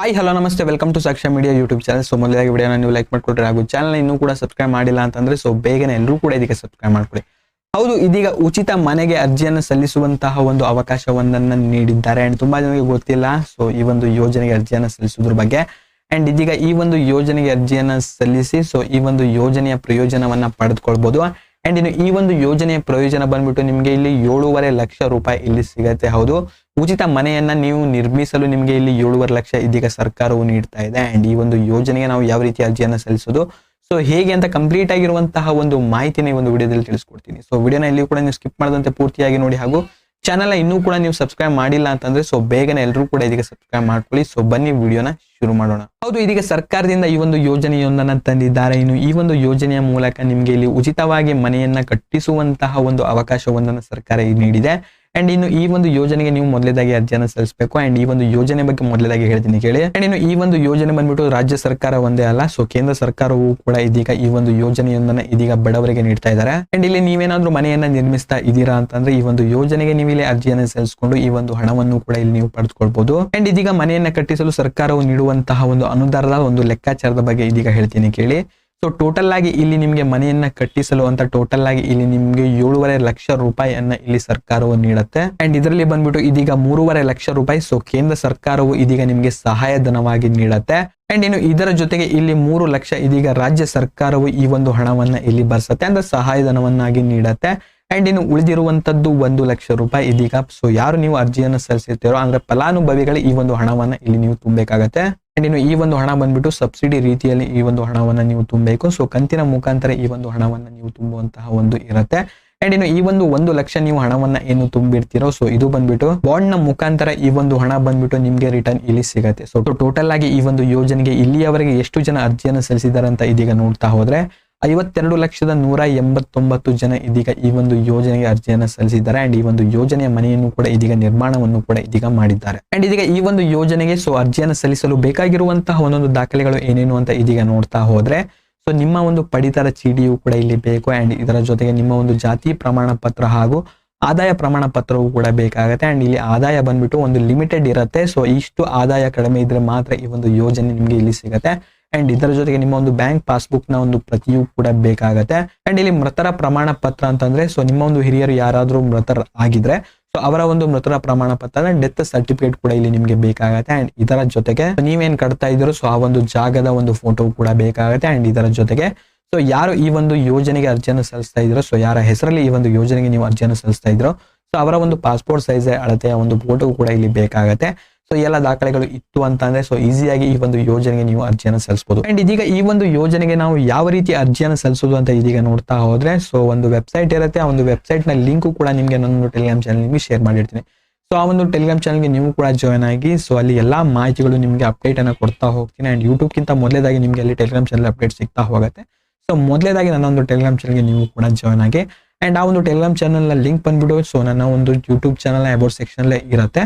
Hi hello ನಮಸ್ತೆ. Welcome to Saksha media YouTube channel so ಮೊದಲಾಗಿ ವಿಡಿಯೋನ ನೀವು ಲೈಕ್ ಮಾಡ್ಕೊಟ್ರೆ ಹಾಗೂ ಚಾನಲ್ ಇನ್ನೂ ಕೂಡ ಸಬ್ಸ್ಕ್ರೈಬ್ ಮಾಡಿಲ್ಲ ಅಂತಂದ್ರೆ ಸೊ ಬೇಗನೆ ಎಲ್ಲರೂ ಕೂಡ ಇದಕ್ಕೆ ಸಬ್ಸ್ಕ್ರೈಬ್ ಮಾಡ್ಕೊಳ್ಳಿ ಹೌದು, ಇದೀಗ ಉಚಿತ ಮನೆಗೆ ಅರ್ಜಿಯನ್ನು ಸಲ್ಲಿಸುವಂತಹ ಒಂದು ಅವಕಾಶವೊಂದನ್ನು ನೀಡಿದ್ದಾರೆ. ಅಂಡ್ ತುಂಬಾ ಜನರಿಗೆ ಗೊತ್ತಿಲ್ಲ ಸೊ ಈ ಒಂದು ಯೋಜನೆಗೆ ಅರ್ಜಿಯನ್ನು ಸಲ್ಲಿಸೋದ್ರ ಬಗ್ಗೆ. ಅಂಡ್ ಇದೀಗ ಈ ಒಂದು ಯೋಜನೆಗೆ ಅರ್ಜಿಯನ್ನು ಸಲ್ಲಿಸಿ ಸೊ ಈ ಒಂದು ಯೋಜನೆಯ ಪ್ರಯೋಜನವನ್ನ ಪಡೆದುಕೊಳ್ಬಹುದು ಅಂಡ್ ಇನ್ನು ಈ ಒಂದು ಯೋಜನೆಯ ಪ್ರಯೋಜನ ಬಂದ್ಬಿಟ್ಟು ನಿಮಗೆ ಇಲ್ಲಿ ಏಳೂವರೆ ಲಕ್ಷ ರೂಪಾಯಿ ಇಲ್ಲಿ ಸಿಗತ್ತೆ. ಹೌದು, ಉಚಿತ ಮನೆಯನ್ನ ನೀವು ನಿರ್ಮಿಸಲು ನಿಮಗೆ ಇಲ್ಲಿ ಏಳುವರೆ ಲಕ್ಷ ಇದೀಗ ಸರ್ಕಾರವು ನೀಡ್ತಾ ಇದೆ. ಅಂಡ್ ಈ ಒಂದು ಯೋಜನೆಗೆ ನಾವು ಯಾವ ರೀತಿ ಅರ್ಜಿಯನ್ನು ಸಲ್ಲಿಸೋದು? ಸೊ ಹೇಗೆ ಅಂತ ಕಂಪ್ಲೀಟ್ ಆಗಿರುವಂತಹ ಒಂದು ಮಾಹಿತಿನ ಈ ಒಂದು ವಿಡಿಯೋದಲ್ಲಿ ತಿಳಿಸ್ಕೊಡ್ತೀನಿ. ಸೊ ವಿಡಿಯೋನ ಇಲ್ಲಿ ಕೂಡ ನೀವು ಸ್ಕಿಪ್ ಮಾಡದಂತೆ ಪೂರ್ತಿಯಾಗಿ ನೋಡಿ. ಹಾಗೂ ಚಾನಲ್ ಇನ್ನೂ ಕೂಡ ನೀವು ಸಬ್ಸ್ಕ್ರೈಬ್ ಮಾಡಿಲ್ಲ ಅಂತಂದ್ರೆ ಸೊ ಬೇಗನೆ ಎಲ್ಲರೂ ಕೂಡ ಇದೀಗ ಸಬ್ಸ್ಕ್ರೈಬ್ ಮಾಡ್ಕೊಳ್ಳಿ. ಸೊ ಬನ್ನಿ ವಿಡಿಯೋನ ಶುರು ಮಾಡೋಣ. ಹೌದು, ಇದೀಗ ಸರ್ಕಾರದಿಂದ ಈ ಒಂದು ಯೋಜನೆಯೊಂದನ್ನ ತಂದಿದ್ದಾರೆ. ಇನ್ನು ಈ ಒಂದು ಯೋಜನೆಯ ಮೂಲಕ ನಿಮ್ಗೆ ಇಲ್ಲಿ ಉಚಿತವಾಗಿ ಮನೆಯನ್ನ ಕಟ್ಟಿಸುವಂತಹ ಒಂದು ಅವಕಾಶವೊಂದನ್ನು ಸರ್ಕಾರ ನೀಡಿದೆ. ಅಂಡ್ ಇನ್ನು ಈ ಒಂದು ಯೋಜನೆಗೆ ನೀವು ಮೊದಲೇದಾಗಿ ಅರ್ಜಿಯನ್ನು ಸಲ್ಲಿಸಬೇಕು. ಅಂಡ್ ಈ ಒಂದು ಯೋಜನೆ ಬಗ್ಗೆ ಮೊದಲೇದಾಗಿ ಹೇಳ್ತೀನಿ ಕೇಳಿ. ಅಂಡ್ ಇನ್ನು ಈ ಒಂದು ಯೋಜನೆ ಬಂದ್ಬಿಟ್ಟು ರಾಜ್ಯ ಸರ್ಕಾರ ಒಂದೇ ಅಲ್ಲ ಸೊ ಕೇಂದ್ರ ಸರ್ಕಾರವು ಕೂಡ ಇದೀಗ ಈ ಒಂದು ಯೋಜನೆಯೊಂದನ್ನ ಇದೀಗ ಬಡವರಿಗೆ ನೀಡ್ತಾ ಇದ್ದಾರೆ ಅಂಡ್ ಇಲ್ಲಿ ನೀವೇನಾದ್ರೂ ಮನೆಯನ್ನ ನಿರ್ಮಿಸ್ತಾ ಇದ್ದೀರಾ ಅಂತಂದ್ರೆ ಈ ಒಂದು ಯೋಜನೆಗೆ ನೀವು ಇಲ್ಲಿ ಅರ್ಜಿಯನ್ನು ಸಲ್ಲಿಸಿಕೊಂಡು ಈ ಒಂದು ಹಣವನ್ನು ಕೂಡ ಇಲ್ಲಿ ನೀವು ಪಡೆದುಕೊಳ್ಬಹುದು ಅಂಡ್ ಇದೀಗ ಮನೆಯನ್ನ ಕಟ್ಟಿಸಲು ಸರ್ಕಾರವು ನೀಡುವಂತಹ ಒಂದು ಅನುದಾನದ ಒಂದು ಲೆಕ್ಕಾಚಾರದ ಬಗ್ಗೆ ಇದೀಗ ಹೇಳ್ತೀನಿ ಕೇಳಿ. ಸೊ ಟೋಟಲ್ ಆಗಿ ಇಲ್ಲಿ ನಿಮಗೆ ಮನೆಯನ್ನ ಕಟ್ಟಿಸಲು ಅಂತ ಟೋಟಲ್ ಆಗಿ ಇಲ್ಲಿ ನಿಮಗೆ ಏಳುವರೆ ಲಕ್ಷ ರೂಪಾಯಿಯನ್ನ ಇಲ್ಲಿ ಸರ್ಕಾರವು ನೀಡುತ್ತೆ. ಅಂಡ್ ಇದರಲ್ಲಿ ಬಂದ್ಬಿಟ್ಟು ಇದೀಗ ಮೂರುವರೆ ಲಕ್ಷ ರೂಪಾಯಿ ಸೊ ಕೇಂದ್ರ ಸರ್ಕಾರವು ಇದೀಗ ನಿಮಗೆ ಸಹಾಯಧನವಾಗಿ ನೀಡುತ್ತೆ. ಅಂಡ್ ಇನ್ನು ಇದರ ಜೊತೆಗೆ ಇಲ್ಲಿ ಮೂರು ಲಕ್ಷ ಇದೀಗ ರಾಜ್ಯ ಸರ್ಕಾರವು ಈ ಒಂದು ಹಣವನ್ನ ಇಲ್ಲಿ ಬರ್ಸತ್ತೆ, ಅಂದ್ರೆ ಸಹಾಯಧನವನ್ನಾಗಿ ನೀಡತ್ತೆ. ಅಂಡ್ ಇನ್ನು ಉಳಿದಿರುವಂತದ್ದು ಒಂದು ಲಕ್ಷ ರೂಪಾಯಿ ಇದೀಗ. ಸೊ ಯಾರು ನೀವು ಅರ್ಜಿಯನ್ನು ಸಲ್ಲಿಸಿರ್ತೀರೋ, ಅಂದ್ರೆ ಫಲಾನುಭವಿಗಳು ಈ ಒಂದು ಹಣವನ್ನ ಇಲ್ಲಿ ನೀವು ತುಂಬಬೇಕಾಗತ್ತೆ. ಅಂಡ್ ಇನ್ನು ಈ ಒಂದು ಹಣ ಬಂದ್ಬಿಟ್ಟು ಸಬ್ಸಿಡಿ ರೀತಿಯಲ್ಲಿ ಈ ಒಂದು ಹಣವನ್ನು ನೀವು ತುಂಬಬೇಕು. ಸೊ ಕಂತಿನ ಮುಖಾಂತರ ಈ ಒಂದು ಹಣವನ್ನು ನೀವು ತುಂಬುವಂತಹ ಒಂದು ಇರುತ್ತೆ. ಅಂಡ್ ಇನ್ನು ಈ ಒಂದು ಒಂದು ಲಕ್ಷ ನೀವು ಹಣವನ್ನ ಏನು ತುಂಬಿರ್ತೀರೋ ಸೊ ಇದು ಬಂದ್ಬಿಟ್ಟು ಬಾಂಡ್ನ ಮುಖಾಂತರ ಈ ಒಂದು ಹಣ ಬಂದ್ಬಿಟ್ಟು ನಿಮ್ಗೆ ರಿಟರ್ನ್ ಇಲ್ಲಿ ಸಿಗುತ್ತೆ. ಸೊ ಟೋಟಲ್ ಆಗಿ ಈ ಒಂದು ಯೋಜನೆಗೆ ಇಲ್ಲಿಯವರೆಗೆ ಎಷ್ಟು ಜನ ಅರ್ಜಿಯನ್ನು ಸಲ್ಲಿಸಿದಾರೆ ಅಂತ ಇದೀಗ ನೋಡ್ತಾ ಹೋದ್ರೆ ಐವತ್ತೆರಡು ಲಕ್ಷದ ನೂರ ಎಂಬತ್ತೊಂಬತ್ತು ಜನ ಇದೀಗ ಈ ಒಂದು ಯೋಜನೆಗೆ ಅರ್ಜಿಯನ್ನು ಸಲ್ಲಿಸಿದ್ದಾರೆ. ಅಂಡ್ ಈ ಒಂದು ಯೋಜನೆಯ ಮನೆಯನ್ನು ಕೂಡ ಇದೀಗ ನಿರ್ಮಾಣವನ್ನು ಕೂಡ ಇದೀಗ ಮಾಡಿದ್ದಾರೆ. ಅಂಡ್ ಇದೀಗ ಈ ಒಂದು ಯೋಜನೆಗೆ ಸೊ ಅರ್ಜಿಯನ್ನು ಸಲ್ಲಿಸಲು ಬೇಕಾಗಿರುವಂತಹ ಒಂದೊಂದು ದಾಖಲೆಗಳು ಏನೇನು ಅಂತ ಇದೀಗ ನೋಡ್ತಾ ಹೋದ್ರೆ ಸೊ ನಿಮ್ಮ ಒಂದು ಪಡಿತರ ಚೀಟಿಯು ಕೂಡ ಇಲ್ಲಿ ಬೇಕು. ಅಂಡ್ ಇದರ ಜೊತೆಗೆ ನಿಮ್ಮ ಒಂದು ಜಾತಿ ಪ್ರಮಾಣ ಪತ್ರ ಹಾಗೂ ಆದಾಯ ಪ್ರಮಾಣ ಪತ್ರವು ಕೂಡ ಬೇಕಾಗುತ್ತೆ. ಅಂಡ್ ಇಲ್ಲಿ ಆದಾಯ ಬಂದ್ಬಿಟ್ಟು ಒಂದು ಲಿಮಿಟೆಡ್ ಇರುತ್ತೆ. ಸೊ ಇಷ್ಟು ಆದಾಯ ಕಡಿಮೆ ಇದ್ರೆ ಮಾತ್ರ ಈ ಒಂದು ಯೋಜನೆ ನಿಮಗೆ ಇಲ್ಲಿ ಸಿಗುತ್ತೆ. ಅಂಡ್ ಇದರ ಜೊತೆಗೆ ನಿಮ್ಮ ಒಂದು ಬ್ಯಾಂಕ್ ಪಾಸ್ಬುಕ್ನ ಒಂದು ಪ್ರತಿಯೂ ಕೂಡ ಬೇಕಾಗತ್ತೆ. ಅಂಡ್ ಇಲ್ಲಿ ಮೃತರ ಪ್ರಮಾಣ ಪತ್ರ ಅಂತಂದ್ರೆ ಸೊ ನಿಮ್ಮ ಒಂದು ಹಿರಿಯರು ಯಾರಾದ್ರೂ ಮೃತರ ಆಗಿದ್ರೆ ಸೊ ಅವರ ಒಂದು ಮೃತರ ಪ್ರಮಾಣ ಪತ್ರ ಡೆತ್ ಸರ್ಟಿಫಿಕೇಟ್ ಕೂಡ ಇಲ್ಲಿ ನಿಮಗೆ ಬೇಕಾಗತ್ತೆ. ಅಂಡ್ ಇದರ ಜೊತೆಗೆ ನೀವೇನ್ ಕಟ್ತಾ ಇದ್ರು ಸೊ ಆ ಒಂದು ಜಾಗದ ಒಂದು ಫೋಟೋ ಕೂಡ ಬೇಕಾಗತ್ತೆ. ಅಂಡ್ ಇದರ ಜೊತೆಗೆ ಸೊ ಯಾರು ಈ ಒಂದು ಯೋಜನೆಗೆ ಅರ್ಜಿಯನ್ನು ಸಲ್ಲಿಸ್ತಾ ಇದ್ರೋ ಸೊ ಯಾರ ಹೆಸರಲ್ಲಿ ಈ ಒಂದು ಯೋಜನೆಗೆ ನೀವು ಅರ್ಜಿಯನ್ನು ಸಲ್ಲಿಸ್ತಾ ಇದ್ರೋ ಸೊ ಅವರ ಒಂದು ಪಾಸ್ಪೋರ್ಟ್ ಸೈಜ್ ಅಳತೆಯ ಒಂದು ಫೋಟೋ ಕೂಡ ಇಲ್ಲಿ ಬೇಕಾಗತ್ತೆ. ಸೊ ಎಲ್ಲ ದಾಖಲೆಗಳು ಇತ್ತು ಅಂತಂದ್ರೆ ಸೊ ಈಸಿಯಾಗಿ ಈ ಒಂದು ಯೋಜನೆಗೆ ನೀವು ಅರ್ಜಿಯನ್ನು ಸಲ್ಲಿಸಬಹುದು ಅಂಡ್ ಇದೀಗ ಈ ಒಂದು ಯೋಜನೆಗೆ ನಾವು ಯಾವ ರೀತಿ ಅರ್ಜಿಯನ್ನು ಸಲ್ಲಿಸೋದು ಅಂತ ಇದೀಗ ನೋಡ್ತಾ ಹೋದ್ರೆ ಸೊ ಒಂದು ವೆಬ್ಸೈಟ್ ಇರುತ್ತೆ, ಆ ಒಂದು ವೆಬ್ಸೈಟ್ನ ಲಿಂಕ್ ಕೂಡ ನಿಮಗೆ ನನ್ನ ಟೆಲಿಗ್ರಾಮ್ ಚಾನಲ್ ನಿಮಗೆ ಶೇರ್ ಮಾಡಿರ್ತೀನಿ. ಸೊ ಆ ಒಂದು ಟೆಲಿಗ್ರಾಮ್ ಚಾನಲ್ಗೆ ನೀವು ಕೂಡ ಜಾಯ್ನ್ ಆಗಿ ಸೊ ಅಲ್ಲಿ ಎಲ್ಲಾ ಮಾಹಿತಿಗಳು ನಿಮಗೆ ಅಪ್ಡೇಟ್ ಅನ್ನ ಕೊಡ್ತಾ ಹೋಗ್ತೀನಿ. ಅಂಡ್ ಯೂಟ್ಯೂಬ್ಗಿಂತ ಮೊದಲೇದಾಗಿ ನಿಮಗೆ ಅಲ್ಲಿ ಟೆಲಿಗ್ರಾಮ್ ಚಾನಲ್ ಅಪ್ಡೇಟ್ ಸಿಗ್ತಾ ಹೋಗುತ್ತೆ. ಸೊ ಮೊದಲೇದಾಗಿ ನನ್ನ ಒಂದು ಟೆಲಿಗ್ರಾಮ್ ಚಾನಲ್ಗೆ ನೀವು ಕೂಡ ಜಾಯ್ನ್ ಆಗಿ ಅಂಡ್ ಆ ಒಂದು ಟೆಲಿಗ್ರಾಮ್ ಚಾನಲ್ನ ಲಿಂಕ್ ಬಂದ್ಬಿಟ್ಟು ಸೊ ನನ್ನ ಒಂದು ಯೂಟ್ಯೂಬ್ ಚಾನಲ್ ಅಬೌಟ್ ಸೆಕ್ಷನ್ ಇರುತ್ತೆ.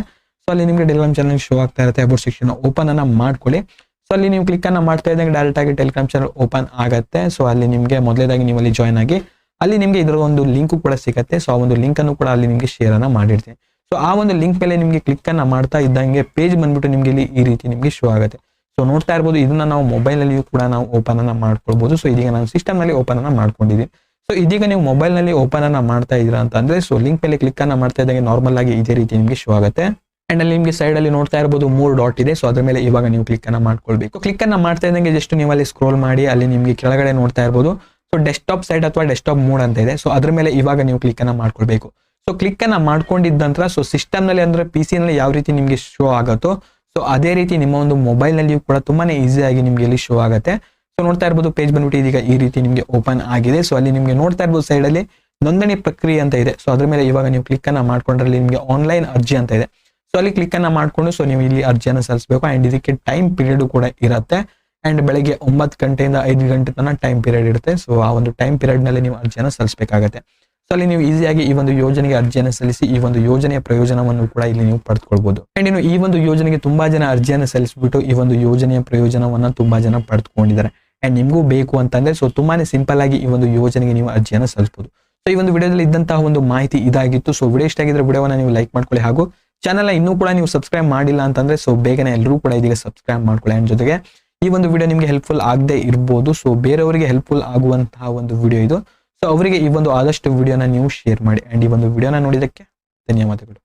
ಸೊ ಅಲ್ಲಿ ನಿಮಗೆ ಟೆಲಿಗ್ರಾಮ್ ಚಾನಲ್ ಶೋ ಆಗ್ತಾ ಇರುತ್ತೆ ಅಬೌಟ್ ಸೆಕ್ಷನ್ ಓಪನ್ ಅನ್ನ ಮಾಡ್ಕೊಳ್ಳಿ. ಸೊ ಅಲ್ಲಿ ನೀವು ಕ್ಲಿಕ್ ಅನ್ನ ಮಾಡ್ತಾ ಇದ್ದಂಗೆ ಡೈರೆಕ್ಟ್ ಆಗಿ ಟೆಲಿಗ್ರಾಮ್ ಚಾನಲ್ ಓಪನ್ ಆಗುತ್ತೆ. ಸೊ ಅಲ್ಲಿ ನಿಮಗೆ ಮೊದಲೇದಾಗಿ ನೀವು ಅಲ್ಲಿ ಜಾಯ್ನ್ ಆಗಿ, ಅಲ್ಲಿ ನಿಮಗೆ ಇದರ ಒಂದು ಲಿಂಕ್ ಕೂಡ ಸಿಗುತ್ತೆ. ಸೊ ಆ ಒಂದು ಲಿಂಕ್ ಅನ್ನು ಕೂಡ ಅಲ್ಲಿ ನಿಮಗೆ ಶೇರ್ ಅನ್ನ ಮಾಡಿರ್ತೀನಿ. ಸೊ ಆ ಒಂದು ಲಿಂಕ್ ಮೇಲೆ ನಿಮಗೆ ಕ್ಲಿಕ್ ಅನ್ನ ಮಾಡ್ತಾ ಇದ್ದಂಗೆ ಪೇಜ್ ಬಂದ್ಬಿಟ್ಟು ನಿಮಗೆ ಇಲ್ಲಿ ಈ ರೀತಿ ನಿಮಗೆ ಶೋ ಆಗುತ್ತೆ. ಸೊ ನೋಡ್ತಾ ಇರ್ಬೋದು, ಇದನ್ನ ನಾವು ಮೊಬೈಲ್ ನಲ್ಲಿಯೂ ಕೂಡ ನಾವು ಓಪನ್ ಅನ್ನ ಮಾಡ್ಕೊಳ್ಬಹುದು ಸೊ ಇದೀಗ ನಾನು ಸಿಸ್ಟಮ್ನಲ್ಲಿ ಓಪನ್ ಅನ್ನ ಮಾಡ್ಕೊಂಡಿದ್ದೀನಿ. ಸೊ ಇದೀಗ ನೀವು ಮೊಬೈಲ್ನಲ್ಲಿ ಓಪನ್ ಅನ್ನ ಮಾಡ್ತಾ ಇದ್ದೀರಾ ಅಂತ ಅಂದ್ರೆ ಸೊ ಲಿಂಕ್ ಮೇಲೆ ಕ್ಲಿಕ್ ಅನ್ನ ಮಾಡ್ತಾ ಇದ್ದಂಗೆ ನಾರ್ಮಲ್ ಆಗಿ ಇದೇ ರೀತಿ ನಿಮಗೆ ಶೋ ಆಗುತ್ತೆ. ಅಂಡ್ ಅಲ್ಲಿ ನಿಮಗೆ ಸೈಡ್ ಅಲ್ಲಿ ನೋಡ್ತಾ ಇರಬಹುದು ಮೂರು ಡಾಟ್ ಇದೆ. ಸೊ ಅದ್ರ ಮೇಲೆ ಇವಾಗ ನೀವು ಕ್ಲಿಕ್ ಅನ್ನ ಮಾಡ್ಕೊಳ್ಬೇಕು. ಕ್ಲಿಕ್ ಅನ್ನ ಮಾಡ್ತಾ ಇದ್ದಂಗೆ ಜಸ್ಟ್ ನೀವು ಅಲ್ಲಿ ಸ್ಕ್ರೋಲ್ ಮಾಡಿ, ಅಲ್ಲಿ ನಿಮಗೆ ಕೆಳಗಡೆ ನೋಡ್ತಾ ಇರಬಹುದು ಸೊ ಡೆಸ್ಕ್ಟಾಪ್ ಸೈಟ್ ಅಥವಾ ಡೆಸ್ಕ್ಟಾಪ್ ಮೂಡ್ ಅಂತ ಇದೆ. ಸೊ ಅದ್ರ ಮೇಲೆ ಇವಾಗ ನೀವು ಕ್ಲಿಕ್ ಅನ್ನ ಮಾಡ್ಕೊಳ್ಬೇಕು. ಸೊ ಕ್ಲಿಕ್ ಅನ್ನ ಮಾಡ್ಕೊಂಡಿದ್ದ ನಂತರ ಸೊ ಸಿಸ್ಟಮ್ನಲ್ಲಿ ಅಂದ್ರೆ ಪಿ ಸಿ ನಲ್ಲಿ ಯಾವ ರೀತಿ ನಿಮಗೆ ಶೋ ಆಗುತ್ತೋ ಸೊ ಅದೇ ರೀತಿ ನಿಮ್ಮ ಒಂದು ಮೊಬೈಲ್ ನಲ್ಲಿಯೂ ಕೂಡ ತುಂಬಾನೇ ಈಸಿಯಾಗಿ ನಿಮಗೆ ಇಲ್ಲಿ ಶೋ ಆಗುತ್ತೆ. ಸೊ ನೋಡ್ತಾ ಇರ್ಬೋದು ಪೇಜ್ ಬಂದ್ಬಿಟ್ಟು ಇದೀಗ ಈ ರೀತಿ ನಿಮಗೆ ಓಪನ್ ಆಗಿದೆ. ಸೊ ಅಲ್ಲಿ ನಿಮಗೆ ನೋಡ್ತಾ ಇರ್ಬೋದು ಸೈಡ್ ಅಲ್ಲಿ ನೋಂದಣಿ ಪ್ರಕ್ರಿಯೆ ಅಂತ ಇದೆ. ಸೊ ಅದ್ರ ಮೇಲೆ ಇವಾಗ ನೀವು ಕ್ಲಿಕ್ ಅನ್ನ ಮಾಡ್ಕೊಂಡ್ರಲ್ಲಿ ನಿಮಗೆ ಆನ್ಲೈನ್ ಅರ್ಜಿ ಅಂತ ಇದೆ. ಸೊ ಅಲ್ಲಿ ಕ್ಲಿಕ್ ಅನ್ನ ಮಾಡ್ಕೊಂಡು ಸೊ ನೀವು ಇಲ್ಲಿ ಅರ್ಜಿಯನ್ನು ಸಲ್ಲಿಸಬೇಕು. ಅಂಡ್ ಇದಕ್ಕೆ ಟೈಮ್ ಪೀರಿಯಡ್ ಕೂಡ ಇರುತ್ತೆ. ಅಂಡ್ ಬೆಳಗ್ಗೆ ಒಂಬತ್ತು ಗಂಟೆಯಿಂದ ಐದು ಗಂಟೆ ತನಕ ಟೈಮ್ ಪೀರಿಯಡ್ ಇರುತ್ತೆ. ಸೊ ಆ ಒಂದು ಟೈಮ್ ಪೀರಿಯಡ್ನಲ್ಲಿ ನೀವು ಅರ್ಜಿಯನ್ನು ಸಲ್ಲಿಸಬೇಕಾಗುತ್ತೆ. ಸೊ ಅಲ್ಲಿ ನೀವು ಈಸಿಯಾಗಿ ಈ ಒಂದು ಯೋಜನೆಗೆ ಅರ್ಜಿಯನ್ನು ಸಲ್ಲಿಸಿ, ಈ ಒಂದು ಯೋಜನೆಯ ಪ್ರಯೋಜನವನ್ನು ಕೂಡ ಇಲ್ಲಿ ನೀವು ಪಡೆದುಕೊಳ್ಬಹುದು ಅಂಡ್ ಇನ್ನು ಈ ಒಂದು ಯೋಜನೆಗೆ ತುಂಬಾ ಜನ ಅರ್ಜಿಯನ್ನು ಸಲ್ಲಿಸಿಬಿಟ್ಟು, ಈ ಒಂದು ಯೋಜನೆಯ ಪ್ರಯೋಜನವನ್ನು ತುಂಬಾ ಜನ ಪಡೆದುಕೊಂಡಿದ್ದಾರೆ. ಅಂಡ್ ನಿಮಗೂ ಬೇಕು ಅಂತಂದ್ರೆ ಸೊ ತುಂಬಾನೇ ಸಿಂಪಲ್ ಆಗಿ ಈ ಒಂದು ಯೋಜನೆಗೆ ನೀವು ಅರ್ಜಿಯನ್ನು ಸಲ್ಲಿಸಬಹುದು ಸೊ ಈ ಒಂದು ವಿಡಿಯೋದಲ್ಲಿ ಇದ್ದಂತಹ ಒಂದು ಮಾಹಿತಿ ಇದಾಗಿತ್ತು. ಸೊ ವಿಡಿಯೋ ಇಷ್ಟ ಆಗಿದ್ರೆ ವಿಡಿಯೋವನ್ನ ನೀವು ಲೈಕ್ ಮಾಡ್ಕೊಳ್ಳಿ. ಹಾಗೂ ಚಾನಲ್ ಇನ್ನೂ ಕೂಡ ನೀವು ಸಬ್ಸ್ಕ್ರೈಬ್ ಮಾಡಿಲ್ಲ ಅಂತಂದ್ರೆ ಸೊ ಬೇಗನೆ ಎಲ್ಲರೂ ಕೂಡ ಇದೀಗ ಸಬ್ಸ್ಕ್ರೈಬ್ ಮಾಡ್ಕೊಳ್ಳಿ ಅಂಡ್ ಜೊತೆಗೆ. ಈ ಒಂದು ವಿಡಿಯೋ ನಿಮಗೆ ಹೆಲ್ಪ್ಫುಲ್ ಆಗದೆ ಇರ್ಬೋದು ಸೊ ಬೇರೆಯವರಿಗೆ ಹೆಲ್ಪ್ಫುಲ್ ಆಗುವಂತಹ ಒಂದು ವಿಡಿಯೋ ಇದು. ಸೊ ಅವರಿಗೆ ಈ ಒಂದು ಆದಷ್ಟು ವಿಡಿಯೋನ ನೀವು ಶೇರ್ ಮಾಡಿ. ಅಂಡ್ ಈ ಒಂದು ವಿಡಿಯೋನ ನೋಡಿದಕ್ಕೆ ಧನ್ಯವಾದಗಳು.